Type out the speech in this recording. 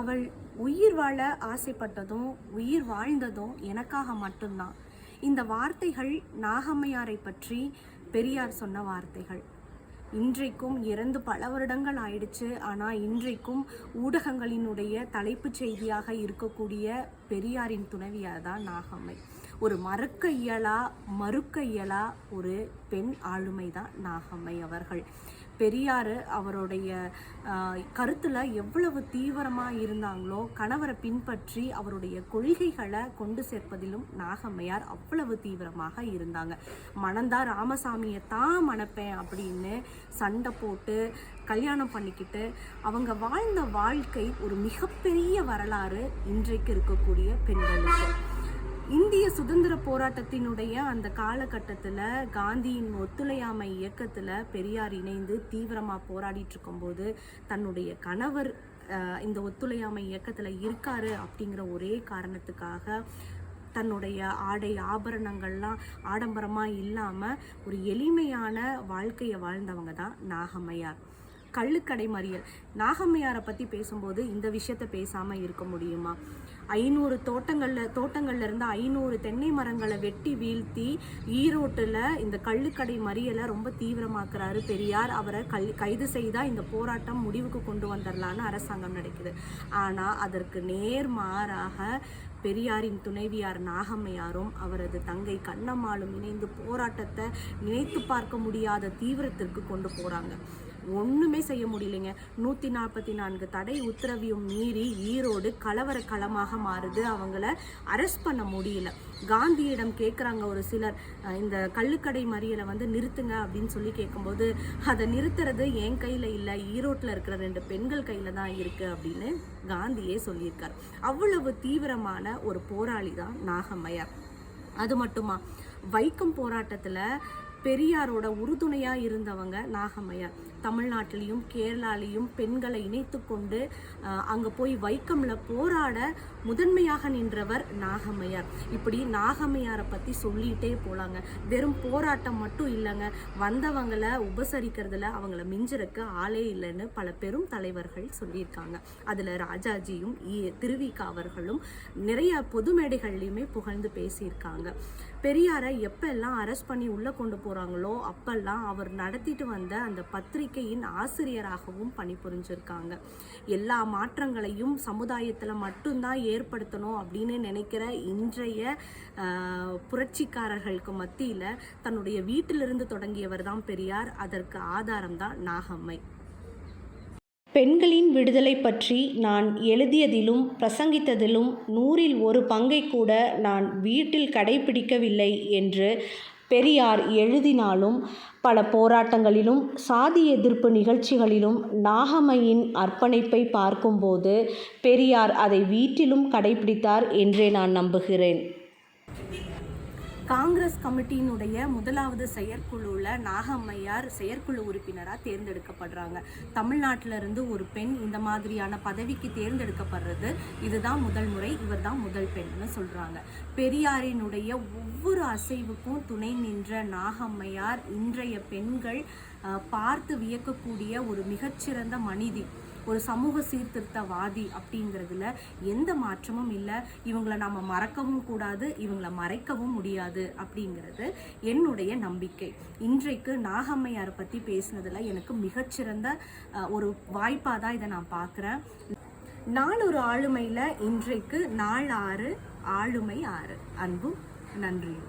அவள் உயிர் வாழ ஆசைப்பட்டதும் உயிர் வாழ்ந்ததும் எனக்காக மட்டும்தான். இந்த வார்த்தைகள் நாகம்மையாரை பற்றி பெரியார் சொன்ன வார்த்தைகள். இன்றைக்கும் இறந்து பல வருடங்கள் ஆயிடுச்சு. ஆனால் இன்றைக்கும் ஊடகங்களினுடைய தலைப்புச் செய்தியாக இருக்கக்கூடிய பெரியாரின் துணைவியார் தான் நாகம்மை. ஒரு மறுக்க இயலா மறுக்க இயலா ஒரு பெண் ஆளுமை தான் நாகம்மை அவர்கள். பெரியார் அவருடைய கருத்தில் எவ்வளவு தீவிரமாக இருந்தாங்களோ கணவரை பின்பற்றி அவருடைய கொள்கைகளை கொண்டு சேர்ப்பதிலும் நாகம்மையார் அவ்வளவு தீவிரமாக இருந்தாங்க. மணந்தா ராமசாமியை தான் மணப்பேன் அப்படின்னு சண்டை போட்டு கல்யாணம் பண்ணிக்கிட்டு அவங்க வாழ்ந்த வாழ்க்கை ஒரு மிகப்பெரிய வரலாறு இன்றைக்கு இருக்கக்கூடிய பெண்களுக்கு. இந்திய சுதந்திர போராட்டத்தினுடைய அந்த காலகட்டத்தில் காந்தியின் ஒத்துழையாமை இயக்கத்தில் பெரியார் இணைந்து தீவிரமாக போராடிட்டு இருக்கும்போது தன்னுடைய கணவர் இந்த ஒத்துழையாமை இயக்கத்தில் இருக்காரு அப்படிங்கிற ஒரே காரணத்துக்காக தன்னுடைய ஆடை ஆபரணங்கள்லாம் ஆடம்பரமாக இல்லாமல் ஒரு எளிமையான வாழ்க்கையை வாழ்ந்தவங்க தான் நாகம்மையார். கள்ளுக்கடை மறியல். நாகம்மையாரை பற்றி பேசும்போது இந்த விஷயத்த பேசாமல் இருக்க முடியுமா? ஐநூறு தோட்டங்களில் தோட்டங்கள்ல இருந்து ஐநூறு தென்னை மரங்களை வெட்டி வீழ்த்தி ஈரோட்டில் இந்த கள்ளுக்கடை மறியலை ரொம்ப தீவிரமாக்குறாரு பெரியார். அவரை கல் கைது செய்தால் இந்த போராட்டம் முடிவுக்கு கொண்டு வந்துடலான்னு அரசாங்கம் நடக்குது ஆனால் அதற்கு நேர்மாறாக பெரியாரின் துணைவியார் நாகம்மையாரும் அவரது தங்கை கண்ணம்மாளும் இணைந்து போராட்டத்தை நினைத்து பார்க்க முடியாத தீவிரத்திற்கு கொண்டு போகிறாங்க ஒன்றுமே செய்ய முடியலைங்க. நூத்தி நாற்பத்தி நான்கு தடை உத்தரவையும் மீறி ஈரோடு கலவர களமாக மாறுது. அவங்கள அரெஸ்ட் பண்ண முடியல. காந்தியிடம் கேட்குறாங்க ஒரு சிலர் இந்த கள்ளுக்கடை மறியலை வந்து நிறுத்துங்க அப்படின்னு சொல்லி கேட்கும்போது அதை நிறுத்துறது என் கையில் இல்லை. ஈரோட்டில் இருக்கிற ரெண்டு பெண்கள் கையில் தான் இருக்குது அப்படின்னு காந்தியே சொல்லியிருக்கார். அவ்வளவு தீவிரமான ஒரு போராளி தான் நாகம்மையார். அது மட்டுமா வைக்கம் போராட்டத்தில் பெரியாரோட உறுதுணையாக இருந்தவங்க நாகம்மையார் தமிழ்நாட்டிலையும் கேரளாலையும் பெண்களை இணைத்து கொண்டு அங்கே போய் வைக்கம்ல போராட முதன்மையாக நின்றவர் நாகம்மையார். இப்படி நாகம்மையாரை பற்றி சொல்லிகிட்டே போகலாங்க வெறும் போராட்டம் மட்டும் இல்லைங்க. வந்தவங்களை உபசரிக்கிறதுல அவங்கள மிஞ்சுறக்கு ஆளே இல்லைன்னு பல பெரும் தலைவர்கள் சொல்லியிருக்காங்க. அதில் ராஜாஜியும் திருவிகா அவர்களும் நிறைய பொது மேடைகள்லையுமே புகழ்ந்து பேசியிருக்காங்க. பெரியாரை எப்பெல்லாம் அரெஸ்ட் பண்ணி உள்ளே கொண்டு போகிறாங்களோ அப்பெல்லாம் அவர் நடத்திட்டு வந்த அந்த பத்திரிகையின் ஆசிரியராகவும் பணிபுரிஞ்சிருக்காங்க. எல்லா மாற்றங்களையும் சமுதாயத்தில் மட்டும்தான் ஏற்படுத்தணும் அப்படின்னு நினைக்கிற இன்றைய புரட்சிக்காரர்களுக்கு மத்தியில் தன்னுடைய வீட்டிலிருந்து தொடங்கியவர் தான் பெரியார். அதற்கு ஆதாரம் தான் நாகம்மை. பெண்களின் விடுதலை பற்றி நான் எழுதியதிலும் பிரசங்கித்ததிலும் நூறில் ஒரு பங்கை கூட நான் வீட்டில் கடைபிடிக்கவில்லை என்று பெரியார் எழுதினாலும் பல போராட்டங்களிலும் சாதி எதிர்ப்பு நிகழ்ச்சிகளிலும் நாகம்மையின் அர்ப்பணிப்பை பார்க்கும்போது பெரியார் அதை வீட்டிலும் கடைபிடித்தார் என்றே நான் நம்புகிறேன். காங்கிரஸ் கமிட்டியினுடைய முதலாவது செயற்குழுவில் நாகம்மையார் செயற்குழு உறுப்பினராக தேர்ந்தெடுக்கப்படுறாங்க. தமிழ்நாட்டிலிருந்து ஒரு பெண் இந்த மாதிரியான பதவிக்கு தேர்ந்தெடுக்கப்படுறது இதுதான் முதல் முறை இவர் தான் முதல் பெண்னு சொல்கிறாங்க பெரியாரினுடைய ஒவ்வொரு அசைவுக்கும் துணை நின்ற நாகம்மையார் இன்றைய பெண்கள் பார்த்து வியக்கக்கூடிய ஒரு மிகச்சிறந்த மனிதி ஒரு சமூக சீர்திருத்தவாதி அப்படிங்கிறதுல எந்த மாற்றமும் இல்லை. இவங்களை நாம் மறக்கவும் கூடாது இவங்கள மறைக்கவும் முடியாது அப்படிங்கிறது என்னுடைய நம்பிக்கை. இன்றைக்கு நாகம்மையாரை பற்றி பேசினதில் எனக்கு மிகச்சிறந்த ஒரு வாய்ப்பாக தான் இதை நான் பார்க்குறேன் நான் ஒரு ஆளுமையில் இன்றைக்கு நாள் ஆறு ஆளுமை ஆறு. அன்பும் நன்றியும்.